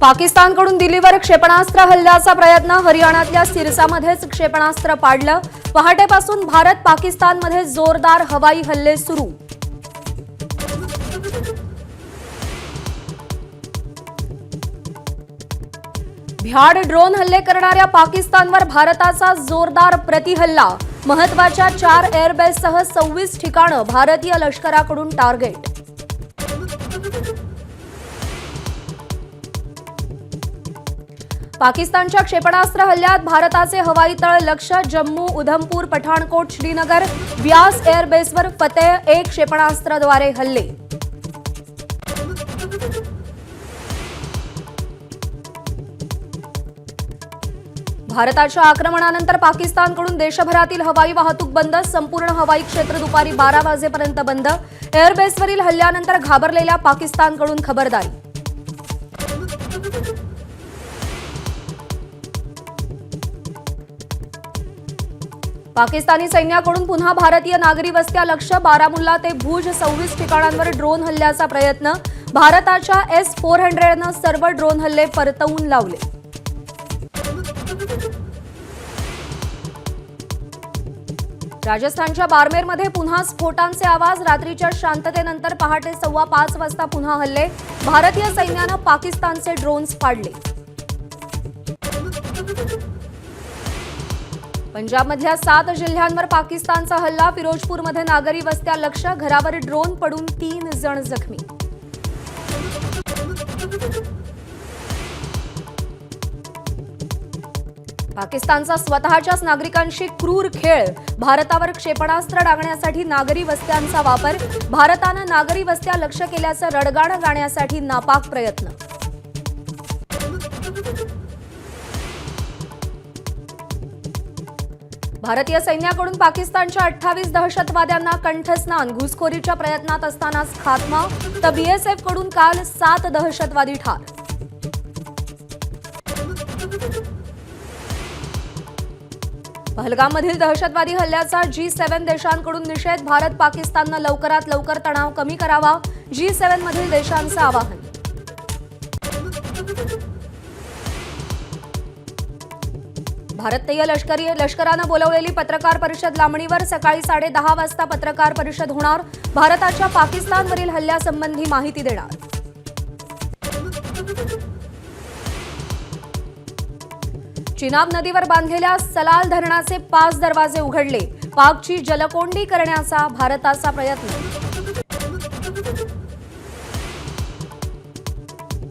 पाकिस्तानकडून दिल्लीवर क्षेपणास्त्र हल्ल्याचा प्रयत्न हरियाणातल्या सिरसामध्येच क्षेपणास्त्र पाडलं. पहाटेपासून भारत पाकिस्तानमध्ये जोरदार हवाई हल्ले सुरू. भ्याड ड्रोन हल्ले करणाऱ्या पाकिस्तानवर भारताचा जोरदार प्रतिहल्ला. महत्त्वाच्या चार एअरबेससह सव्वीस ठिकाणं भारतीय लष्कराकडून टार्गेट. पाकिस्तानच्या क्षेपणास्त्र हल्ल्यात भारताचे हवाई तळ लक्ष जम्मू उधमपूर पठाणकोट श्रीनगर व्यास एअरबेसवर फतेह एक क्षेपणास्त्रद्वारे हल्ले. भारताच्या आक्रमणानंतर पाकिस्तानकडून देशभरातील हवाई वाहतूक बंद संपूर्ण हवाई क्षेत्र दुपारी बारा वाजेपर्यंत बंद. एअरबेसवरील हल्ल्यानंतर घाबरलेल्या पाकिस्तानकडून खबरदारी. पाकिस्तानी सैन्याकडून पुन्हा भारतीय नागरी वस्त्या लक्ष बारामुल्ला ते भुज सव्वीस ठिकाणांवर ड्रोन हल्ल्याचा प्रयत्न. भारताच्या एस फोर हंड्रेडनं सर्व ड्रोन हल्ले परतवून लावले. राजस्थानच्या बारमेरमध्ये पुन्हा स्फोटांचे आवाज रात्रीच्या शांततेनंतर पहाटे सव्वा पाच वाजता पुन्हा हल्ले. भारतीय सैन्यानं पाकिस्तानचे ड्रोन्स फाडले. पंजाबमधल्या सात जिल्ह्यांवर पाकिस्तानचा हल्ला. फिरोजपूरमध्ये नागरी वस्त्या लक्ष घरावर ड्रोन पडून तीन जण जखमी. पाकिस्तानचा स्वतःच्याच नागरिकांशी क्रूर खेळ. भारतावर क्षेपणास्त्र डागण्यासाठी नागरी वस्त्यांचा वापर. भारतानं नागरी वस्त्या लक्ष केल्याचं रडगाणं गाण्यासाठी नापाक प्रयत्न. भारतीय सैन्याकडून पाकिस्तानच्या अठ्ठावीस दहशतवाद्यांना कंठस्नान घुसखोरीच्या प्रयत्नात असतानाच खात्मा तर बीएसएफकडून काल सात दहशतवादी ठार. पहलगाममधील दहशतवादी हल्ल्याचा जी सेव्हन देशांकडून निषेध भारत पाकिस्ताननं लवकरात लवकर तणाव कमी करावा जी सेव्हनमधील देशांचं आवाहन. भारतीय लष्करी लष्करानं बोलवलेली पत्रकार परिषद लांबणीवर सकाळी साडे दहा वाजता पत्रकार परिषद होणार. भारताच्या पाकिस्तानवरील हल्ल्यासंबंधी माहिती देणार. चिनाब नदीवर बांधलेल्या सलाल धरणाचे पाच दरवाजे उघडले. पाकची जलकोंडी करण्याचा भारताचा प्रयत्न.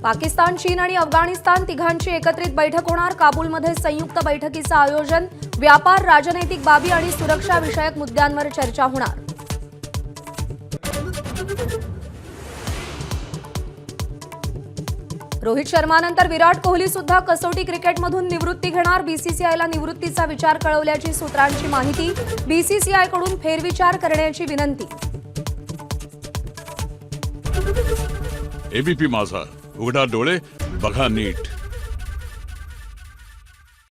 पाकिस्तान चीन आणि अफगाणिस्तान तिघांची एकत्रित बैठक होणार. काबूलमध्ये संयुक्त बैठकीचं आयोजन. व्यापार राजनैतिक बाबी आणि सुरक्षा विषयक मुद्द्यांवर चर्चा होणार. रोहित शर्मानंतर विराट कोहली सुद्धा कसोटी क्रिकेटमधून निवृत्ती घेणार. बीसीसीआयला निवृत्तीचा विचार कळवल्याची सूत्रांची माहिती. बीसीसीआयकडून फेरविचार करण्याची विनंती. एबीपी माझा. उघडा डोळे बघा नीट.